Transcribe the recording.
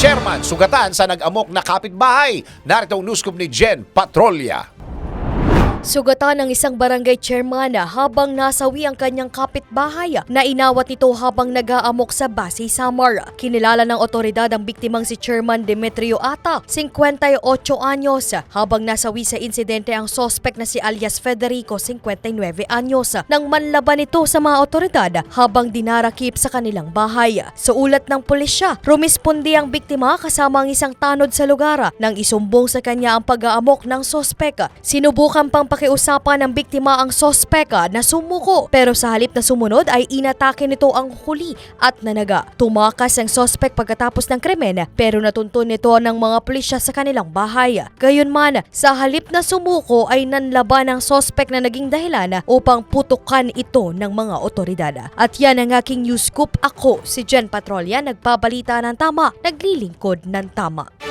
chairman sugatan sa nag-amok na kapitbahay. Narito ang newscoop ni Jen Patrolya. Sugatan ng isang barangay chairman habang nasawi ang kanyang kapitbahay na inawat nito habang nag-aamok sa Basi Samar. Kinilala ng otoridad ang biktimang si Chairman Demetrio Ata, 58 anyos, habang nasawi sa insidente ang sospek na si alias Federico, 59 anyos, nang manlaban ito sa mga otoridad habang dinarakip sa kanilang bahay. Sa ulat ng pulisya, rumispondi ang biktima kasama ang isang tanod sa lugar nang isumbong sa kanya ang pag-aamok ng sospek. Sinubukan pang pakiusapan ng biktima ang sospek na sumuko pero sa halip na sumunod ay inatake nito ang huli at nanaga. Tumakas ang sospek pagkatapos ng krimen pero natuntun nito ng mga pulisya sa kanilang bahay. Gayunman, sa halip na sumuko ay nanlaban ang sospek na naging dahilan upang putukan ito ng mga otoridad. At yan ang aking news scoop. Ako, si Jen Patrolya, nagbabalita ng tama, naglilingkod ng tama.